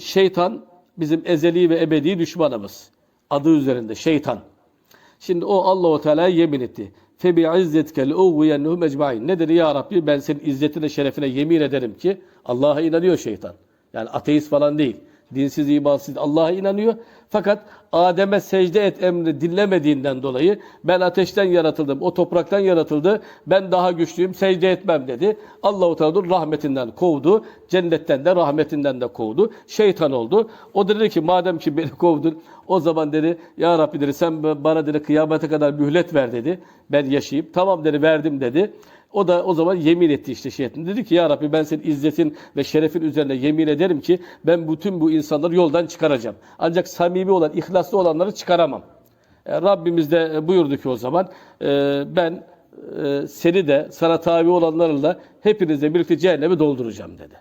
Şeytan bizim ezeli ve ebedi düşmanımız. Adı üzerinde şeytan. Şimdi o Allahu Teala yemin etti. Febi izzetke le'ughiyennehum ecmaîn. Ne dedi ya Rabbi ben senin izzetine şerefine yemin ederim ki Allah'a inanıyor şeytan. Yani ateist falan değil. Dinsiz, imansız Allah'a inanıyor. Fakat Adem'e secde et emri dinlemediğinden dolayı ben ateşten yaratıldım, o topraktan yaratıldı. Ben daha güçlüyüm, secde etmem dedi. Allahu Teala rahmetinden kovdu. Cennetten de rahmetinden de kovdu. Şeytan oldu. O dedi ki madem ki beni kovdun o zaman dedi ya Rabbi dedi sen bana dedi kıyamete kadar mühlet ver dedi. Ben yaşayayım. Tamam dedi verdim dedi. O da o zaman yemin etti işte şeytan. Dedi ki ya Rabbi ben senin izzetin ve şerefin üzerine yemin ederim ki ben bütün bu insanları yoldan çıkaracağım. Ancak samimi olan, ihlaslı olanları çıkaramam. E, Rabbimiz de e, buyurdu ki o zaman e, ben e, seni de sana tabi olanlarla hepinizle birlikte cehennemi dolduracağım dedi.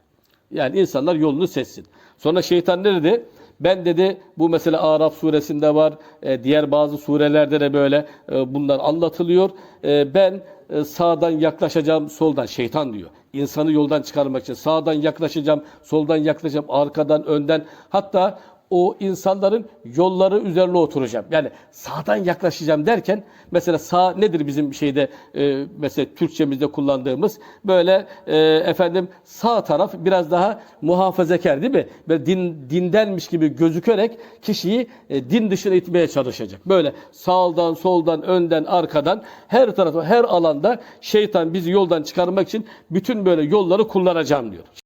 Yani insanlar yolunu seçsin. Sonra şeytan ne dedi? Ben dedi bu mesela Araf suresinde var, e, diğer bazı surelerde de böyle e, bunlar anlatılıyor. E, ben sağdan yaklaşacağım, soldan şeytan diyor. İnsanı yoldan çıkarmak için sağdan yaklaşacağım, soldan yaklaşacağım, arkadan, önden. Hatta o insanların yolları üzerine oturacağım. Yani sağdan yaklaşacağım derken mesela sağ nedir bizim şeyde e, mesela Türkçemizde kullandığımız böyle e, efendim sağ taraf biraz daha muhafazakar değil mi? Böyle din, dindenmiş gibi gözükerek kişiyi e, din dışına itmeye çalışacak. Böyle sağdan, soldan, önden, arkadan her tarafa, her alanda şeytan bizi yoldan çıkarmak için bütün böyle yolları kullanacağım diyor.